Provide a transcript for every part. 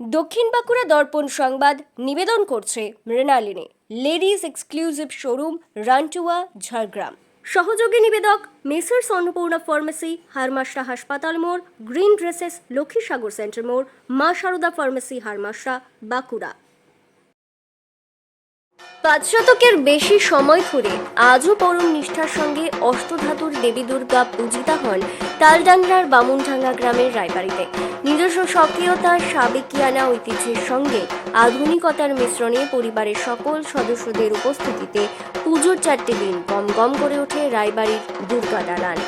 দক্ষিণ বাঁকুড়া দর্পণ সংবাদ নিবেদন করছে Mrinalini. Ladies exclusive showroom Rantua, Jhargram. সহযোগী নিবেদক মেসার্স অন্নপূর্ণা ফার্মেসি হারমাসা হাসপাতাল মোড়, গ্রিন ড্রেসেস, লক্ষ্মীসাগর সেন্টার মোড়, মা সারদা ফার্মেসি হারমাসা বাঁকুড়া। পাঁচ শতকের বেশি সময় ধরে আজও পরম নিষ্ঠার সঙ্গে অষ্টধাতুর দেবী দুর্গা পূজিতা হন তালডাংরার বামুনডাঙ্গা গ্রামের রায়বাড়িতে। নিজস্ব সক্রিয়তা সাবেকিয়ানা ঐতিহ্যের সঙ্গে আধুনিকতার মিশ্রণে পরিবারের সকল সদস্যদের উপস্থিতিতে পুজোর চারটি দিন গম গম করে ওঠে রায়বাড়ির দুর্গা দালান।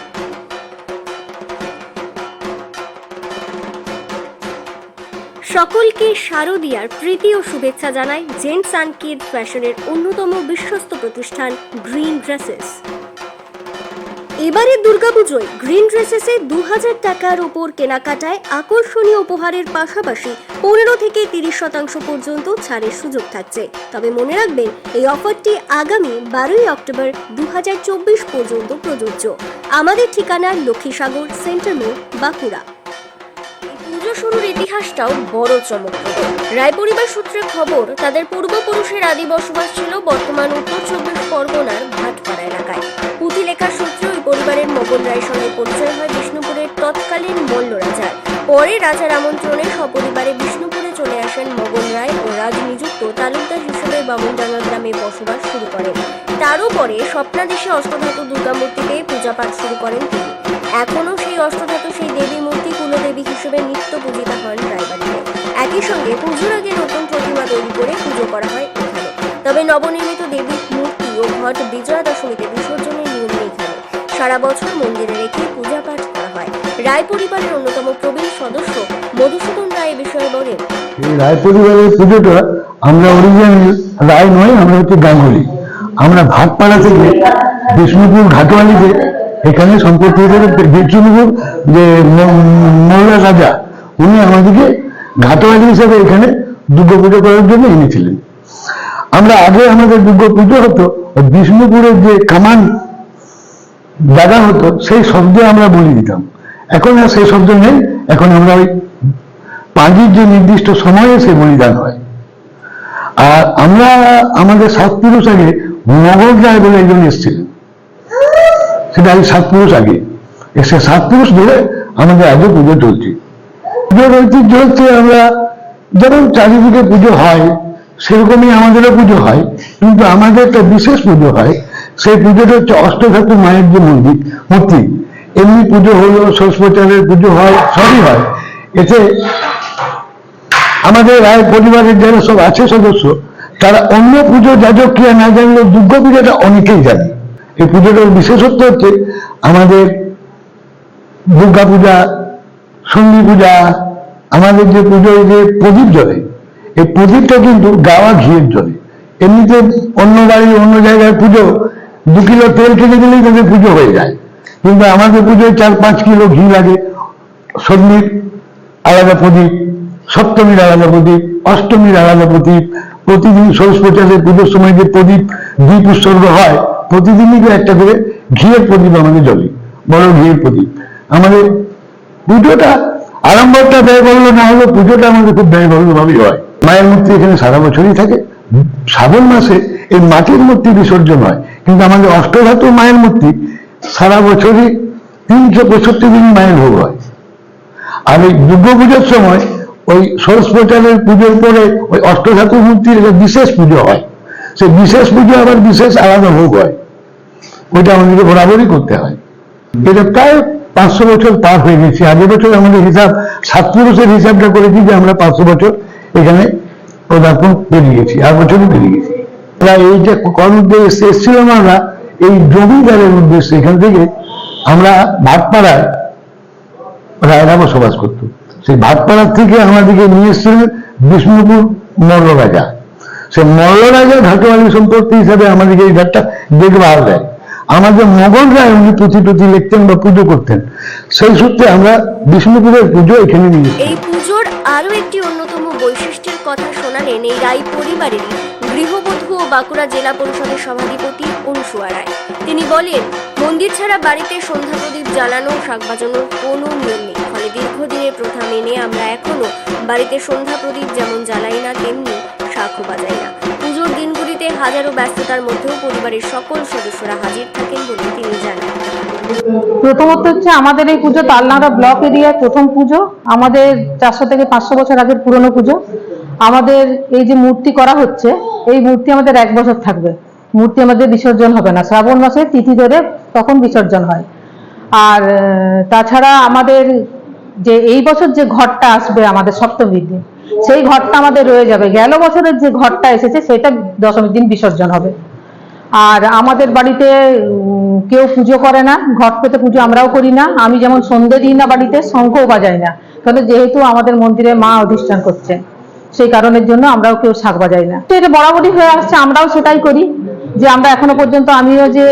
সকলকে শারদীয়ার প্রীতি ও শুভেচ্ছা জানায় জেন্টস অ্যান্ড কিড ফ্যাশনের অন্যতম বিশ্বস্ত প্রতিষ্ঠান গ্রিন ড্রেসেস। এবারের দুর্গাপুজোয় গ্রিন ড্রেসেসে দু হাজার টাকার ওপর কেনাকাটায় আকর্ষণীয় উপহারের পাশাপাশি পনেরো থেকে তিরিশ শতাংশ পর্যন্ত ছাড়ের সুযোগ থাকছে। তবে মনে রাখবেন, এই অফারটি আগামী বারোই অক্টোবর দু হাজার চব্বিশ পর্যন্ত প্রযোজ্য। আমাদের ঠিকানা লক্ষ্মীসাগর সেন্টার মোড় বাঁকুড়া। শুরুর ইতিহাসটাও বড় চমকপ্রদ। রায় পরিবার সূত্রে খবর, তাদের পূর্বপুরুষের আদি বসবাস ছিল বর্তমান উত্তর চব্বিশ পরগনার ভাটপাড়া এলাকায়। পুঁথি লেখার সূত্রে ওই পরিবারের মোগল রায়ের সঙ্গে পরিচয় হয় বিষ্ণুপুরের তৎকালীন মল্ল রাজার। পরে রাজার আমন্ত্রণে সপরিবারে বিষ্ণুপুরে চলে আসেন মোগল রায় ও রাজনিযুক্ত তালুকদার হিসেবে বামুনডাঙ্গা গ্রামে বসবাস শুরু করেন। তারও পরে স্বপ্নাদেশে অষ্টধাতু দুর্গা মূর্তিতে পূজা পাঠ শুরু করেন তিনি। এখনও সেই অষ্টধাতু সেই দেবী মূর্তি কুলদেবী হিসেবে নিত্য পূজিতা হন রায়বাড়িতে। একই সঙ্গে পুজোর আগে নতুন প্রতিমা তৈরি করে পুজো করা হয় এখানে। তবে নবনির্মিত দেবীর মূর্তি ও ঘট বিজয়া দশমীতে বিসর্জনের নিয়ম এখানে। সারা বছর মন্দিরে রেখে পূজা পাঠ করা হয়। রায় পরিবারের অন্যতম প্রবীণ সদস্য মধুসূদন রায় বিষয়ে বলেন রায় পরিবারের পুজোটা আমরা অরিজিনাল রায় নয়, আমরা হচ্ছে গাঙ্গুলি। আমরা ভাটপাড়া থেকে বিষ্ণুপুর ঘাটওয়ালিতে এখানে সম্পর্ক হিসেবে বিষ্ণুপুর, যে ম- মোল্লা রাজা, উনি আমাদেরকে ঘাটওয়ালি হিসেবে এখানে দুর্গা পুজো করার জন্য এনেছিলেন। আমরা আগে আমাদের দুর্গা পুজো হতো বিষ্ণুপুরের যে কামান জায়গা হতো, সেই শব্দে আমরা বলি দিতাম। এখন আর সেই শব্দ নেই, এখন আমরা ওই পাঁজির যে নির্দিষ্ট সময়ে সে বলিদান হয়। আর আমরা আমাদের সাত পুরুষ আগে মগল রায় বলে একজন এসেছিলেন সেটা এই সাত পুরুষ আগে। এসে সাত পুরুষ ধরে আমাদের আজও পুজো চলছে। পুজোর ঐতিহ্য হচ্ছে আমরা যেমন চারিদিকে পুজো হয়, সেরকমই আমাদেরও পুজো হয়, কিন্তু আমাদের একটা বিশেষ পুজো হয়, সেই পুজোটা হচ্ছে অষ্টধাতু মায়ের যে মন্দির, মূর্তি। এমনি পুজো হলো সরস্বচারের পুজো হয়, সবই হয়। এতে আমাদের রায় পরিবারের যারা সব আছে সদস্য তারা অন্য পুজো যাজকীয় না জানলেও দুর্গা পুজোটা অনেকেই জানে। এই পুজোটার বিশেষত্ব হচ্ছে আমাদের দুর্গা পূজা, সন্ধি পূজা, আমাদের যে পুজোয় যে প্রদীপ জ্বলে, এই প্রদীপটা কিন্তু গাওয়া ঘিয়ের জ্বলে। এমনিতে অন্য বাড়ি অন্য জায়গায় পুজো, দু কিলো তেল কিনে দিলেই তাদের পুজো হয়ে যায়। কিন্তু আমাদের পুজোয় চার পাঁচ কিলো ঘি লাগে, সন্ধির আলাদা প্রদীপ, সপ্তমীর আলাদা প্রদীপ, অষ্টমীর আলাদা প্রদীপ প্রতিদিন পঁচাশের পুজোর সময় যে প্রদীপ দ্বীপ উৎসর্গ হয়, প্রতিদিনই একটা করে ঘিয়ের প্রদীপ আমাদের জ্বলে, বড় ঘিয়ের প্রদীপ। আমাদের পুজোটা আড়ম্বরটা ব্যয়বহুল না হলেও পুজোটা আমাদের খুব ব্যয়বহুল ভাবেই হয়। মায়ের মূর্তি এখানে সারা বছরই থাকে। শ্রাবণ মাসে এই মাটির মূর্তি বিসর্জন হয়। কিন্তু আমাদের অষ্টধাতু মায়ের মূর্তি সারা বছরই তিনশো পঁয়ষট্টি দিন মায়ের ভোগ হয়। আর এই দুর্গা পুজোর সময় ওই সরস প্রচারের পুজোর পরে ওই অষ্টধাতু মূর্তির একটা বিশেষ পুজো হয়, সেই বিশেষ পুজো আবার বিশেষ আলাদা ভোগ হয়। ওইটা আমাদেরকে বরাবরই করতে হয়। এটা প্রায় পাঁচশো বছর পার হয়ে গেছে। আগের বছর আমাদের হিসাব সাত পুরুষের হিসাবটা করেছি যে আমরা পাঁচশো বছর এখানে পদার্পণ পেরিয়ে গেছি আর বছরই পেরিয়ে গেছি প্রায় এই যে কর্ম উদ্দেশ্যে এসেছিলাম আমরা, এই জমিদারের উদ্দেশ্যে এখান থেকে আমরা ভাটপাড়ায় রায়রা বসবাস করত। সেই ভাটপাড়ার থেকে আমাদেরকে নিয়ে এসেছিলেন বিষ্ণুপুর মল্ল রাজা সে মল্ল রাজা ঘাটোয়ালি সম্পত্তি হিসাবে আমাদেরকে এই ঘাটটা দেখভাল দেয় আমাদের মোগল রায়, উনি পুঁথি টুথি লিখতেন বা পুজো করতেন, সেই সূত্রে আমরা বিষ্ণুপুরের পুজো এখানে নিয়ে। এই পুজোর আরও একটি অন্যতম বৈশিষ্ট্যের কথা শোনালেন এই রাই পরিবারেরই গৃহবধূ ও বাঁকুড়া জেলা পরিষদের সভাধিপতি অনুসুয়া রায় তিনি বলেন, মন্দির ছাড়া বাড়িতে সন্ধ্যা প্রদীপ জ্বালানো শাক বাজানোর কোনো নিয়ম নেই। ফলে দীর্ঘদিনের প্রথা মেনে আমরা এখনও বাড়িতে সন্ধ্যা প্রদীপ যেমন জ্বালাই না, তেমনি শাকও বাজাই না। পুজোর দিনগুলিতে হাজারো ব্যস্ততার মধ্যেও পরিবারের সকল সদস্যরা হাজির থাকেন বলে তিনি জানান। প্রথমত হচ্ছে আমাদের এই পুজো তালনাড়া ব্লক এরিয়ার প্রথম পুজো। আমাদের চারশো থেকে পাঁচশো বছর আগের পুরনো পুজো। আমাদের এই যে মূর্তি করা হচ্ছে, এই মূর্তি আমাদের এক বছর থাকবে। মূর্তি আমাদের বিসর্জন হবে না। শ্রাবণ মাসে তিথি ধরে তখন বিসর্জন হয়। আর তাছাড়া আমাদের যে এই বছর যে ঘরটা আসবে আমাদের সপ্তমীর দিন, সেই ঘরটা আমাদের রয়ে যাবে। গেল বছরের যে ঘরটা এসেছে, সেটা দশমীর দিন বিসর্জন হবে। আর আমাদের বাড়িতে কেউ পুজো করে না, ঘট পেতে পুজো আমরাও করি না। আমি যেমন সন্ধে দিই না বাড়িতে, শঙ্খও বাজাই না। তাহলে যেহেতু আমাদের মন্দিরে মা অধিষ্ঠান করছে সেই কারণের জন্য আমরাও কেউ শাক বাজাই না। তো এটা বরাবরই হয়ে আসছে, আমরাও সেটাই করি। যে আমরা এখনও পর্যন্ত আমিও যে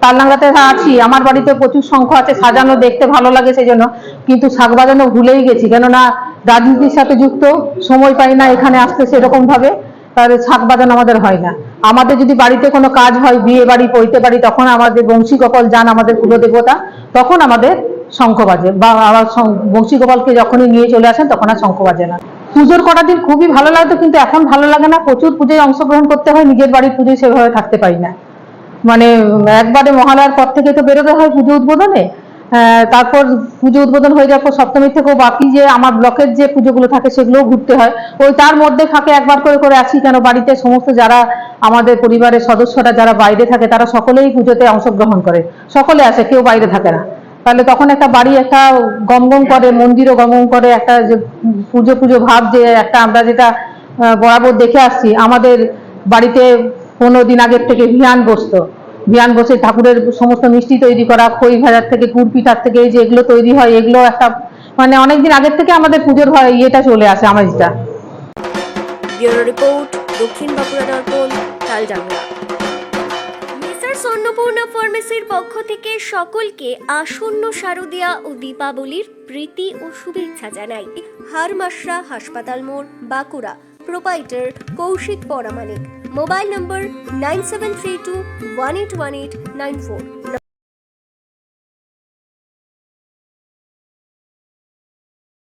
তালনাঙ্গাতে আছি, আমার বাড়িতে প্রচুর শঙ্খ আছে, সাজানো দেখতে ভালো লাগে সেই জন্য কিন্তু শাক বাজানো ভুলেই গেছি। কেননা রাজনীতির সাথে যুক্ত, সময় পাই না এখানে আসতে সেরকম ভাবে তাহলে শাক বাজানো আমাদের হয় না। আমাদের যদি বাড়িতে কোনো কাজ হয়, বিয়ে বাড়ি, পৈতে বাড়ি, তখন আমাদের বংশী গোপাল যান আমাদের কুলদেবতা, তখন আমাদের শঙ্খ বাজে, বা আবার শং- বংশী গোপালকে যখনই নিয়ে চলে আসেন, তখন আর শঙ্খ বাজে না। পুজোর কটা দিন খুবই ভালো লাগতো, কিন্তু এখন ভালো লাগে না। প্রচুর পুজোয় অংশগ্রহণ করতে হয়, নিজের বাড়ির পুজোয় সেভাবে থাকতে পারি না। মানে একবারে মহালয়ার পর থেকে তো বেরোতে হয় পুজো উদ্বোধনে। তারপর পুজো উদ্বোধন হয়ে যাওয়ার পর সপ্তমী থেকেও বাকি যে আমার ব্লকের যে পুজোগুলো থাকে, সেগুলোও ঘুরতে হয়। ওই তার মধ্যে ফাঁকে একবার করে করে আসি কেন, বাড়িতে সমস্ত যারা আমাদের পরিবারের সদস্যরা, যারা বাইরে থাকে, তারা সকলেই পুজোতে অংশগ্রহণ করে। সকলে আসে, কেউ বাইরে থাকে না। তাহলে তখন একটা বাড়ি, একটা গমগম করে, মন্দিরও গমগম করে, একটা যে পুজো পুজো ভাব যে একটা আমরা যেটা বরাবর দেখে আসছি, আমাদের বাড়িতে পনেরো দিন আগের থেকে ভিয়ান বসতো ভিয়ান বসে ঠাকুরের সমস্ত মিষ্টি তৈরি করা, খই ভাজার থেকে, গুড় পিঠার থেকে যে এগুলো তৈরি হয়, এগুলো একটা মানে অনেকদিন আগের থেকে আমাদের পুজোর ভয়- ইয়েটা চলে আসে আমাজটা ব্যুরো রিপোর্ট দক্ষিণ বাঁকুড়া দর্পণ তালডাংরা স্বর্ণপূর্ণা ফার্মেসির পক্ষ থেকে সকলকে আসন্ন শারদিয়া ও দীপাবলির প্রীতি ও শুভেচ্ছা জানাই। হারমাশরা হাসপাতাল মোড়, Bankura. Proprietor Kaushik Paramanik. Mobile number nine seven three two one eight one eight nine four.